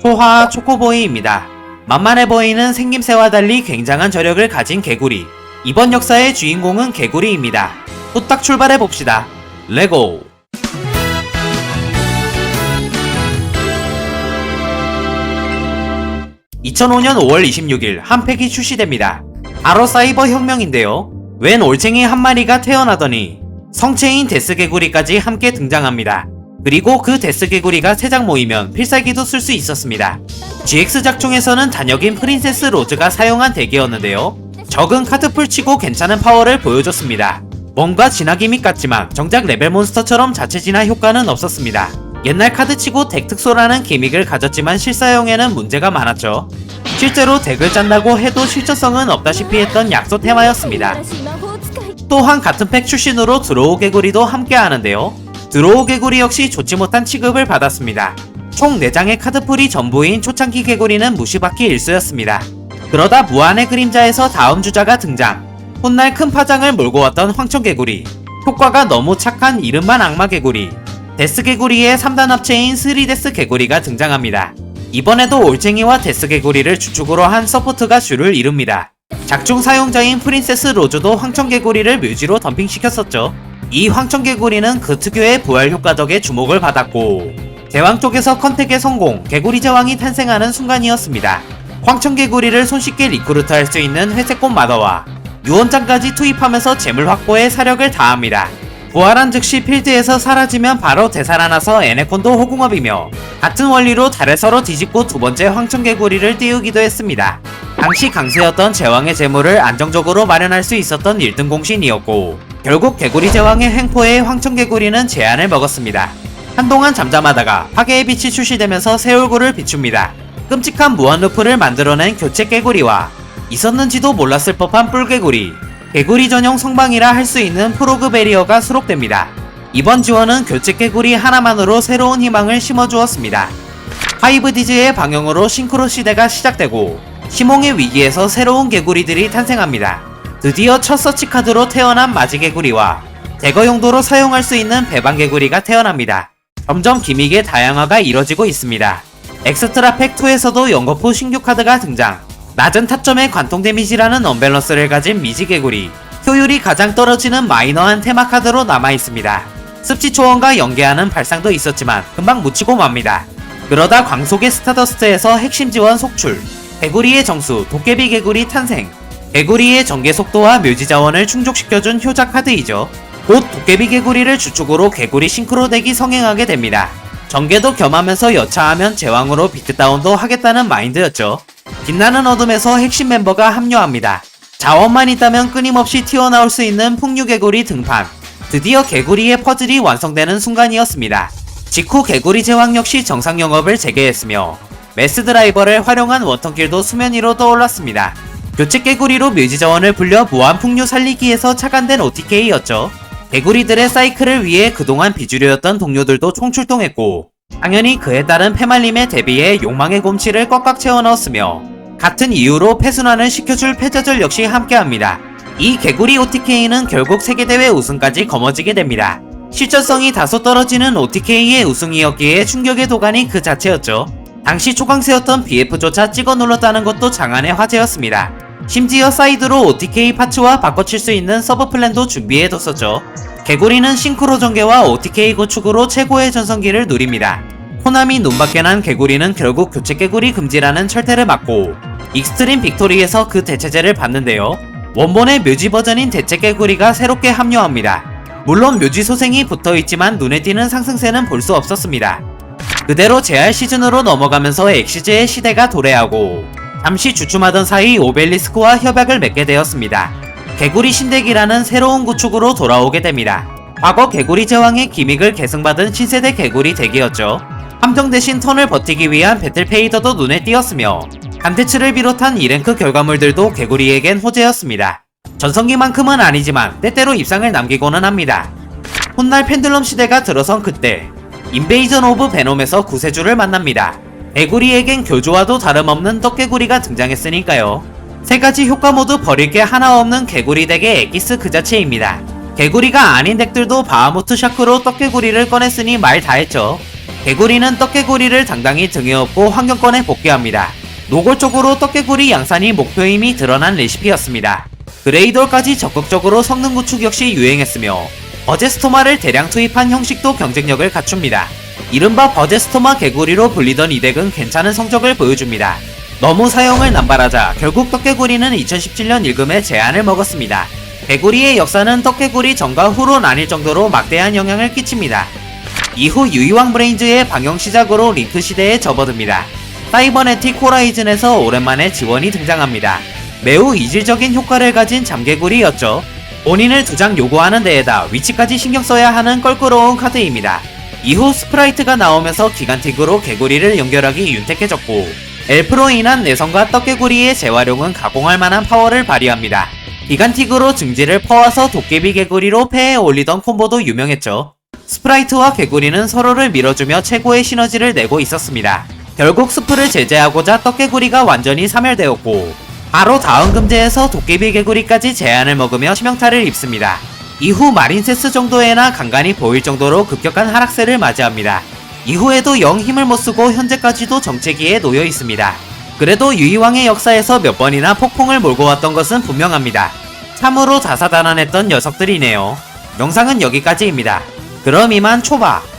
초화 초코보이입니다. 만만해 보이는 생김새와 달리 굉장한 저력을 가진 개구리. 이번 역사의 주인공은 개구리입니다. 후딱 출발해 봅시다. 레고! 2005년 5월 26일 한 팩이 출시됩니다. 바로 사이버 혁명인데요. 웬 올챙이 한 마리가 태어나더니 성체인 데스 개구리까지 함께 등장합니다. 그리고 그 데스 개구리가 3장 모이면 필살기도 쓸 수 있었습니다. GX 작중에서는 단역인 프린세스 로즈가 사용한 덱이었는데요. 적은 카드풀 치고 괜찮은 파워를 보여줬습니다. 뭔가 진화 기믹 같지만 정작 레벨 몬스터처럼 자체 진화 효과는 없었습니다. 옛날 카드 치고 덱 특소라는 기믹을 가졌지만 실사용에는 문제가 많았죠. 실제로 덱을 짠다고 해도 실전성은 없다시피 했던 약소 테마였습니다. 또한 같은 팩 출신으로 드로우 개구리도 함께 하는데요. 드로우 개구리 역시 좋지 못한 취급을 받았습니다. 총 4장의 카드풀이 전부인 초창기 개구리는 무시받기 일쑤였습니다. 그러다 무한의 그림자에서 다음 주자가 등장. 훗날 큰 파장을 몰고 왔던 황천 개구리. 효과가 너무 착한 이름만 악마 개구리. 데스 개구리의 3단 합체인 스리데스 개구리가 등장합니다. 이번에도 올챙이와 데스 개구리를 주축으로 한 서포트가 주를 이룹니다. 작중 사용자인 프린세스 로즈도 황천개구리를 뮤지로 덤핑시켰었죠. 이 황천개구리는 그 특유의 부활 효과 덕에 주목을 받았고 제왕 쪽에서 컨택의 성공, 개구리 제왕이 탄생하는 순간이었습니다. 황천개구리를 손쉽게 리크루트할 수 있는 회색꽃 마더와 유언장까지 투입하면서 재물 확보에 사력을 다합니다. 부활한 즉시 필드에서 사라지면 바로 되살아나서 에네콘도 호궁업이며 같은 원리로 달에서로 뒤집고 두 번째 황천개구리를 띄우기도 했습니다. 당시 강세였던 제왕의 재물을 안정적으로 마련할 수 있었던 1등 공신이었고 결국 개구리 제왕의 횡포에 황천개구리는 제한을 먹었습니다. 한동안 잠잠하다가 파괴의 빛이 출시되면서 새 얼굴을 비춥니다. 끔찍한 무한 루프를 만들어낸 교체 개구리와 있었는지도 몰랐을 법한 뿔개구리 개구리 전용 성방이라 할 수 있는 프로그 베리어가 수록됩니다. 이번 지원은 교체 개구리 하나만으로 새로운 희망을 심어주었습니다. 하이브 디즈의 방영으로 싱크로 시대가 시작되고 시몽의 위기에서 새로운 개구리들이 탄생합니다. 드디어 첫 서치 카드로 태어난 마지 개구리와 대거 용도로 사용할 수 있는 배방 개구리가 태어납니다. 점점 기믹의 다양화가 이뤄지고 있습니다. 엑스트라 팩2에서도 연거푸 신규 카드가 등장. 낮은 타점의 관통 데미지라는 언밸런스를 가진 미지 개구리. 효율이 가장 떨어지는 마이너한 테마 카드로 남아 있습니다. 습지 초원과 연계하는 발상도 있었지만 금방 묻히고 맙니다. 그러다 광속의 스타더스트에서 핵심 지원 속출. 개구리의 정수, 도깨비 개구리 탄생. 개구리의 전개 속도와 묘지 자원을 충족시켜준 효자 카드이죠. 곧 도깨비 개구리를 주축으로 개구리 싱크로 덱이 성행하게 됩니다. 전개도 겸하면서 여차하면 제왕으로 비트다운도 하겠다는 마인드였죠. 빛나는 어둠에서 핵심 멤버가 합류합니다. 자원만 있다면 끊임없이 튀어나올 수 있는 풍류개구리 등판. 드디어 개구리의 퍼즐이 완성되는 순간이었습니다. 직후 개구리 제왕 역시 정상 영업을 재개했으며 메스 드라이버를 활용한 원턴길도 수면 위로 떠올랐습니다. 교체 개구리로 묘지 자원을 불려 무한 풍류 살리기에서 착안된 OTK였죠. 개구리들의 사이클을 위해 그동안 비주류였던 동료들도 총출동했고 당연히 그에 따른 패말림에 대비해 욕망의 곰치를 꽉꽉 채워 넣었으며 같은 이유로 패순환을 시켜줄 패자절 역시 함께합니다. 이 개구리 OTK는 결국 세계대회 우승까지 거머쥐게 됩니다. 실전성이 다소 떨어지는 OTK의 우승이었기에 충격의 도가니 그 자체였죠. 당시 초강세였던 BF조차 찍어 눌렀다는 것도 장안의 화제였습니다. 심지어 사이드로 OTK 파츠와 바꿔칠 수 있는 서브 플랜도 준비해뒀었죠. 개구리는 싱크로 전개와 OTK 구축으로 최고의 전성기를 누립니다. 호남이 눈밖에 난 개구리는 결국 교체 개구리 금지라는 철퇴를 맞고 익스트림 빅토리에서 그 대체제를 받는데요. 원본의 묘지 버전인 대체 개구리가 새롭게 합류합니다. 물론 묘지 소생이 붙어있지만 눈에 띄는 상승세는 볼 수 없었습니다. 그대로 재활 시즌으로 넘어가면서 엑시즈의 시대가 도래하고 잠시 주춤하던 사이 오벨리스크와 협약을 맺게 되었습니다. 개구리 신대기라는 새로운 구축으로 돌아오게 됩니다. 과거 개구리 제왕의 기믹을 계승받은 신세대 개구리 덱이었죠. 함정 대신 턴을 버티기 위한 배틀페이더도 눈에 띄었으며 간테츠를 비롯한 2랭크 결과물들도 개구리에겐 호재였습니다. 전성기만큼은 아니지만 때때로 입상을 남기고는 합니다. 훗날 펜들럼 시대가 들어선 그때 인베이전 오브 베놈에서 구세주를 만납니다. 개구리에겐 교주와도 다름없는 떡개구리가 등장했으니까요. 세 가지 효과 모두 버릴 게 하나 없는 개구리 덱의 엑기스 그 자체입니다. 개구리가 아닌 덱들도 바하무트 샤크로 떡개구리를 꺼냈으니 말 다했죠. 개구리는 떡개구리를 당당히 등에 업고 환경권에 복귀합니다. 노골적으로 떡개구리 양산이 목표임이 드러난 레시피였습니다. 그레이돌까지 적극적으로 성능 구축 역시 유행했으며 버제스토마를 대량 투입한 형식도 경쟁력을 갖춥니다. 이른바 버제스토마 개구리로 불리던 이 덱은 괜찮은 성적을 보여줍니다. 너무 사용을 남발하자 결국 떡개구리는 2017년 일금에 제한을 먹었습니다. 개구리의 역사는 떡개구리 전과 후로 나뉠 정도로 막대한 영향을 끼칩니다. 이후 유이왕 브레인즈의 방영 시작으로 링크 시대에 접어듭니다. 사이버네틱 호라이즌에서 오랜만에 지원이 등장합니다. 매우 이질적인 효과를 가진 잠개구리였죠. 본인을 두 장 요구하는 데에다 위치까지 신경 써야 하는 껄끄러운 카드입니다. 이후 스프라이트가 나오면서 기간틱으로 개구리를 연결하기 윤택해졌고 엘프로 인한 내성과 떡개구리의 재활용은 가공할 만한 파워를 발휘합니다. 기간틱으로 증지를 퍼와서 도깨비 개구리로 패에 올리던 콤보도 유명했죠. 스프라이트와 개구리는 서로를 밀어주며 최고의 시너지를 내고 있었습니다. 결국 스프를 제재하고자 떡개구리가 완전히 사멸되었고 바로 다음 금제에서 도깨비 개구리까지 제한을 먹으며 치명타를 입습니다. 이후 마린세스 정도에나 간간히 보일 정도로 급격한 하락세를 맞이합니다. 이후에도 영 힘을 못 쓰고 현재까지도 정체기에 놓여 있습니다. 그래도 유이왕의 역사에서 몇 번이나 폭풍을 몰고 왔던 것은 분명합니다. 참으로 다사다난했던 녀석들이네요. 영상은 여기까지입니다. 그럼 이만 초밥!